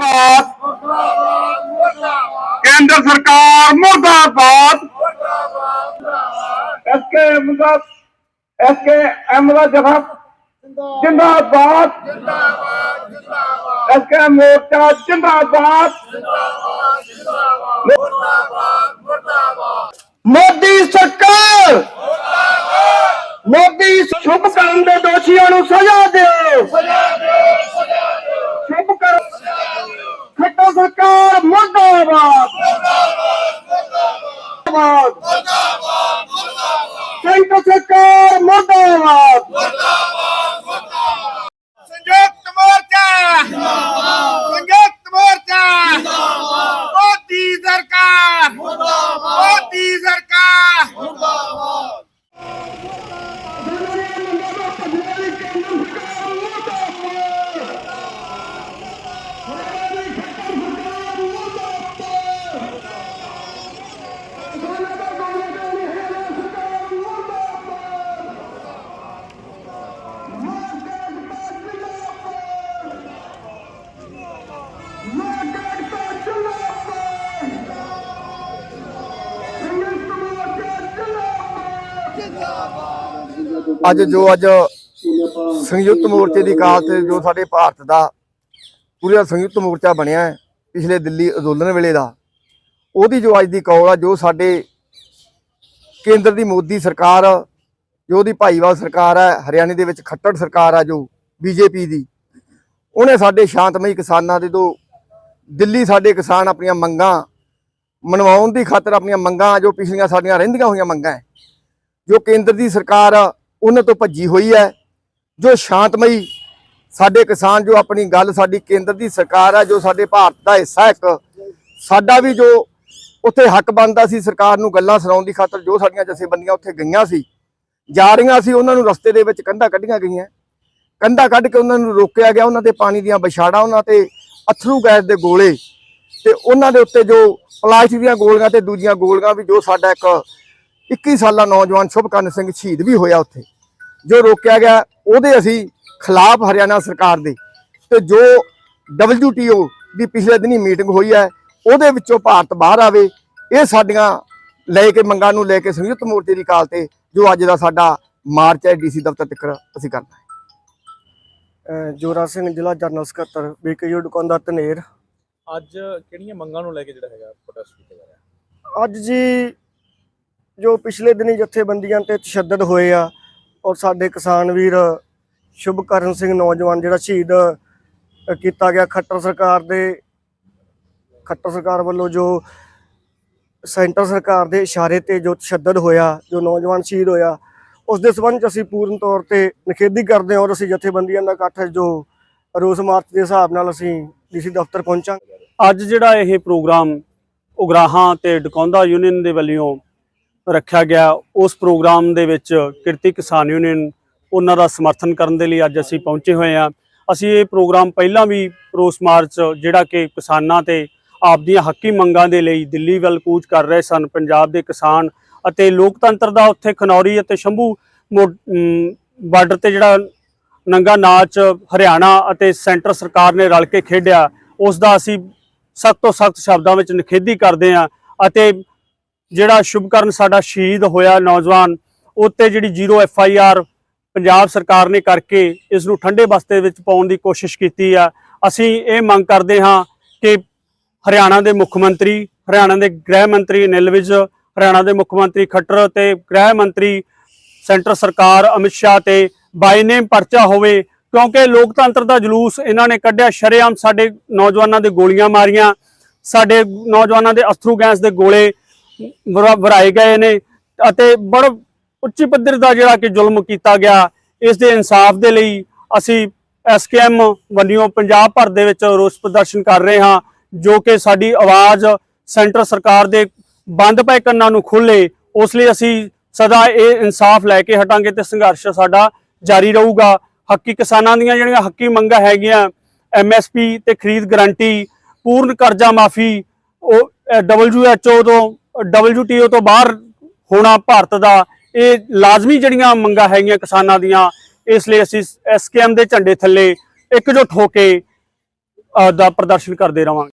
ਮੁਰਦਾਬਾਦ। ਕੇਂਦਰ ਸਰਕਾਰ ਮੁਰਦਾਬਾਦ। ਐਸਕੇ ਮੁਰਦਾਬਾਦ ਐਸਕੇ ਐਮ ਦਾ ਜਫਾ ਜਿੰਦਾਬਾਦ। ਐਸਕੇ ਮੋਰਚਾ ਜਿੰਦਾਬਾਦ। ਮੋਦੀ ਅੱਜ ਜੋ ਅੱਜ ਸੰਯੁਕਤ ਮੋਰਚੇ ਦੀ ਕਾਲ ਤੇ ਜੋ ਸਾਡੇ ਭਾਰਤ ਦਾ ਪੂਰਾ ਸੰਯੁਕਤ ਮੋਰਚਾ ਬਣਿਆ ਹੈ, ਪਿਛਲੇ ਦਿੱਲੀ ਅੰਦੋਲਨ ਵੇਲੇ ਦਾ, ਉਹਦੀ ਜੋ ਅੱਜ ਦੀ ਕੌਲ ਆ, ਜੋ ਸਾਡੇ ਕੇਂਦਰ ਦੀ ਮੋਦੀ ਸਰਕਾਰ, ਜੋ ਉਹਦੀ ਭਾਈਵਾਲ ਸਰਕਾਰ ਹੈ, ਹਰਿਆਣੇ ਦੇ ਵਿੱਚ ਖੱਟੜ ਸਰਕਾਰ ਆ ਜੋ ਬੀਜੇਪੀ ਦੀ, ਉਹਨੇ ਸਾਡੇ ਸ਼ਾਂਤਮਈ ਕਿਸਾਨਾਂ ਦੇ ਤੋਂ ਦਿੱਲੀ ਸਾਡੇ ਕਿਸਾਨ ਆਪਣੀਆਂ ਮੰਗਾਂ ਮਨਵਾਉਣ ਦੀ ਖਾਤਰ ਆਪਣੀਆਂ ਮੰਗਾਂ ਜੋ ਪਿਛਲੀਆਂ ਸਾਡੀਆਂ ਰਹਿੰਦੀਆਂ ਹੋਈਆਂ ਮੰਗਾਂ ਹੈ, ਜੋ ਕੇਂਦਰ ਦੀ ਸਰਕਾਰ ਉਹਨਾਂ ਤੋਂ ਭੱਜੀ ਹੋਈ ਹੈ, ਜੋ ਸ਼ਾਂਤਮਈ ਸਾਡੇ ਕਿਸਾਨ, ਜੋ ਆਪਣੀ ਗੱਲ ਸਾਡੀ ਕੇਂਦਰ ਦੀ ਸਰਕਾਰ ਹੈ, ਜੋ ਸਾਡੇ ਭਾਰਤ ਦਾ ਹਿੱਸਾ ਇੱਕ, ਸਾਡਾ ਵੀ ਜੋ ਉੱਥੇ ਹੱਕ ਬਣਦਾ ਸੀ, ਸਰਕਾਰ ਨੂੰ ਗੱਲਾਂ ਸੁਣਾਉਣ ਦੀ ਖਾਤਰ ਜੋ ਸਾਡੀਆਂ ਜਥੇਬੰਦੀਆਂ ਉੱਥੇ ਗਈਆਂ ਸੀ, ਜਾ ਰਹੀਆਂ ਸੀ, ਉਹਨਾਂ ਨੂੰ ਰਸਤੇ ਦੇ ਵਿੱਚ ਕੰਧਾਂ ਕੱਢੀਆਂ ਗਈਆਂ। ਕੰਧਾਂ ਕੱਢ ਕੇ ਉਹਨਾਂ ਨੂੰ ਰੋਕਿਆ ਗਿਆ, ਉਹਨਾਂ ਤੇ ਪਾਣੀ ਦੀਆਂ ਵਿਛਾੜਾਂ, ਉਹਨਾਂ ਤੇ ਅਥਰੂ ਗੈਸ ਦੇ ਗੋਲੇ, ਤੇ ਉਹਨਾਂ ਦੇ ਉੱਤੇ ਜੋ ਪਲਾਸਟਿਕ ਦੀਆਂ ਗੋਲੀਆਂ ਤੇ ਦੂਜੀਆਂ ਗੋਲੀਆਂ ਵੀ, ਜੋ ਸਾਡਾ ਇੱਕ 21 ਸਾਲਾ ਨੌਜਵਾਨ ਸ਼ੁਭਕਰਨ ਸਿੰਘ ਸ਼ਹੀਦ ਵੀ ਹੋਇਆ ਉੱਥੇ। ਜੋ ਰੋਕਿਆ ਗਿਆ ਉਹਦੇ ਅਸੀਂ ਖਿਲਾਫ ਹਰਿਆਣਾ ਸਰਕਾਰ ਦੇ। ਤੇ ਜੋ WTO ਦੀ ਪਿਛਲੇ ਦਿਨੀ ਮੀਟਿੰਗ ਹੋਈ ਹੈ ਉਹਦੇ ਵਿੱਚੋਂ ਭਾਰਤ ਬਾਹਰ ਆਵੇ ਇਹ ਸਾਡੀਆਂ ਲੈ ਕੇ ਮੰਗਾਂ ਨੂੰ ਲੈ ਕੇ ਸੰਯੁਕਤ ਮੋਰਚੇ ਦੀ ਕਾਲ ਤੇ ਜੋ ਅੱਜ ਦਾ ਸਾਡਾ ਮਾਰਚ ਹੈ ਡੀਸੀ ਦਫ਼ਤਰ ਤੱਕ ਅਸੀਂ ਕਰਨਾ ਹੈ। ਜੋਰਾ ਸਿੰਘ ਜ਼ਿਲ੍ਹਾ ਜਨਰਲ ਸਕੱਤਰ ਬੀਕੇਯੂ ਦੁਕਾਨਦਾਰ ਧਨੇਰ। ਅੱਜ ਕਿਹੜੀਆਂ ਮੰਗਾਂ ਨੂੰ ਲੈ ਕੇ ਜਿਹੜਾ ਹੈਗਾ ਪ੍ਰੋਟੈਸਟ ਕੀਤਾ ਜਾ ਰਿਹਾ? ਅੱਜ ਜੀ ਜੋ ਪਿਛਲੇ ਦਿਨੀ ਜਥੇਬੰਦੀਆਂ ਤੇ ਤਸ਼ੱਦਦ ਹੋਏ ਆ ਔਰ ਸਾਡੇ ਕਿਸਾਨ ਵੀਰ ਸ਼ੁਭਕਰਨ ਸਿੰਘ ਨੌਜਵਾਨ ਜਿਹੜਾ ਸ਼ਹੀਦ ਕੀਤਾ ਗਿਆ ਖੱਟਰ ਸਰਕਾਰ ਦੇ, ਖੱਟਰ ਸਰਕਾਰ ਵੱਲੋਂ ਜੋ ਸੈਂਟਰ ਸਰਕਾਰ ਦੇ ਇਸ਼ਾਰੇ ਤੇ ਜੋ ਤਸ਼ੱਦਦ ਹੋਇਆ, ਜੋ ਨੌਜਵਾਨ ਸ਼ਹੀਦ ਹੋਇਆ, ਉਸ ਦੇ ਸੰਬੰਧ 'ਚ ਅਸੀਂ ਪੂਰਨ ਤੌਰ ਤੇ ਨਿਖੇਧੀ ਕਰਦੇ ਹਾਂ ਔਰ ਅਸੀਂ ਜਥੇਬੰਦੀਆਂ ਦਾ ਇਕੱਠ ਜੋ ਰੋਸ ਮਾਰਚ ਦੇ ਹਿਸਾਬ ਨਾਲ ਅਸੀਂ ਡੀਸੀ ਦਫ਼ਤਰ ਪਹੁੰਚਾਂਗੇ। ਅੱਜ ਜਿਹੜਾ ਇਹ ਪ੍ਰੋਗਰਾਮ ਉਗਰਾਹਾਂ ਤੇ ਡਕੌਂਦਾ ਯੂਨੀਅਨ ਦੇ ਵੱਲੋਂ ਰੱਖਿਆ ਗਿਆ। ਉਸ ਪ੍ਰੋਗਰਾਮ ਦੇ ਵਿੱਚ ਕਿਰਤੀ ਕਿਸਾਨ ਯੂਨੀਅਨ ਉਹਨਾਂ ਦਾ ਸਮਰਥਨ ਕਰਨ ਦੇ ਲਈ ਅੱਜ ਅਸੀਂ ਪਹੁੰਚੇ ਹੋਏ ਹਾਂ। ਅਸੀਂ ਇਹ ਪ੍ਰੋਗਰਾਮ ਪਹਿਲਾਂ ਵੀ ਰੋਸ ਮਾਰਚ ਜਿਹੜਾ ਕਿ ਕਿਸਾਨਾਂ ਤੇ ਆਪਦੀਆਂ ਹੱਕੀ ਮੰਗਾਂ ਦੇ ਲਈ ਦਿੱਲੀ ਵੱਲ ਕੂਚ ਕਰ ਰਹੇ ਸਨ। ਪੰਜਾਬ ਦੇ ਕਿਸਾਨ ਅਤੇ ਲੋਕਤੰਤਰ ਦਾ ਉੱਥੇ ਖਨੌਰੀ ਅਤੇ ਸ਼ੰਭੂ ਬਾਰਡਰ ਤੇ ਜਿਹੜਾ ਨੰਗਾ ਨਾਚ ਹਰਿਆਣਾ ਅਤੇ ਸੈਂਟਰ ਸਰਕਾਰ ਨੇ ਰਲ ਕੇ ਖੇਡਿਆ, ਉਸ ਦਾ ਅਸੀਂ ਸਖਤ ਤੋਂ ਸਖਤ ਸ਼ਬਦਾਂ ਵਿੱਚ ਨਿਖੇਧੀ ਕਰਦੇ ਹਾਂ ਅਤੇ ਜਿਹੜਾ ਸ਼ੁਭਕਰਨ ਸਾਡਾ ਸ਼ਹੀਦ ਹੋਇਆ ਨੌਜਵਾਨ, ਉੱਤੇ ਜਿਹੜੀ zero F I R Punjab ਸਰਕਾਰ ਨੇ ਕਰਕੇ ਇਸ ਨੂੰ ਠੰਡੇ ਬਸਤੇ ਵਿੱਚ ਪਾਉਣ ਦੀ ਕੋਸ਼ਿਸ਼ ਕੀਤੀ ਆ। ਅਸੀਂ ਇਹ ਮੰਗ ਕਰਦੇ ਹਾਂ ਕਿ ਹਰਿਆਣਾ ਦੇ ਮੁੱਖ ਮੰਤਰੀ, ਹਰਿਆਣਾ ਦੇ ਗ੍ਰਹਿ ਮੰਤਰੀ ਅਨਿਲ ਵਿਜ ਹਰਿਆਣਾ ਦੇ ਮੁੱਖ ਮੰਤਰੀ ਖੱਟਰ ਤੇ ਗ੍ਰਹਿ ਮੰਤਰੀ ਸੈਂਟਰ ਸਰਕਾਰ ਅਮਿਤ ਸ਼ਾਹ ਤੇ ਬਾਈ ਨੇਮ ਪਰਚਾ ਹੋਵੇ, ਕਿਉਂਕਿ ਲੋਕਤੰਤਰ ਦਾ ਜਲੂਸ ਇਹਨਾਂ ਨੇ ਕੱਢਿਆ, ਸ਼ਰੇਆਮ ਸਾਡੇ ਨੌਜਵਾਨਾਂ ਦੇ ਗੋਲੀਆਂ ਮਾਰੀਆਂ, ਸਾਡੇ ਨੌਜਵਾਨਾਂ ਦੇ ਅਸਥਰੂ ਗੈਸ ਦੇ ਗੋਲੇ ਵਰਾਏ ਗਏ ਨੇ ਅਤੇ ਬੜ ਉੱਚੀ ਪੱਧਰ ਦਾ ਜਿਹੜਾ ਕਿ ਜ਼ੁਲਮ ਕੀਤਾ ਗਿਆ, ਇਸ ਦੇ ਇਨਸਾਫ ਦੇ ਲਈ ਅਸੀਂ ਐਸਕੇਐਮ ਵੱਲੋਂ ਪੰਜਾਬ ਭਰ ਦੇ ਵਿੱਚ ਰੋਸ ਪ੍ਰਦਰਸ਼ਨ ਕਰ ਰਹੇ ਹਾਂ, ਜੋ ਕਿ ਸਾਡੀ ਆਵਾਜ਼ ਸੈਂਟਰ ਸਰਕਾਰ ਦੇ ਬੰਦ ਪਏ ਕੰਨਾਂ ਨੂੰ ਖੋਲੇ ਉਸ ਲਈ ਅਸੀਂ ਸਦਾ ਇਹ ਇਨਸਾਫ ਲੈ ਕੇ ਹਟਾਂਗੇ ਤੇ ਸੰਘਰਸ਼ ਸਾਡਾ ਜਾਰੀ ਰਹੂਗਾ। ਹੱਕੀ ਕਿਸਾਨਾਂ ਦੀਆਂ ਜਿਹੜੀਆਂ ਹੱਕੀ ਮੰਗਾਂ ਹੈਗੀਆਂ ਐਮਐਸਪੀ ਤੇ ਖਰੀਦ ਗਾਰੰਟੀ, ਪੂਰਨ ਕਰਜ਼ਾ ਮਾਫੀ, ਉਹ ਡਬਲਯੂਐਚਓ ਤੋਂ ਡਬਲਯੂਟੀਓ ਤੋਂ ਬਾਹਰ ਹੋਣਾ ਭਾਰਤ ਦਾ, ਇਹ ਲਾਜ਼ਮੀ ਜਿਹੜੀਆਂ ਮੰਗਾਂ ਹੈਗੀਆਂ ਕਿਸਾਨਾਂ ਦੀਆਂ, ਇਸ ਲਈ ਅਸੀਂ ਐਸਕੇਐਮ ਦੇ ਝੰਡੇ ਥੱਲੇ ਇਕਜੁੱਟ ਹੋ ਕੇ ਦਾ ਪ੍ਰਦਰਸ਼ਨ ਕਰਦੇ ਰਵਾਂਗੇ।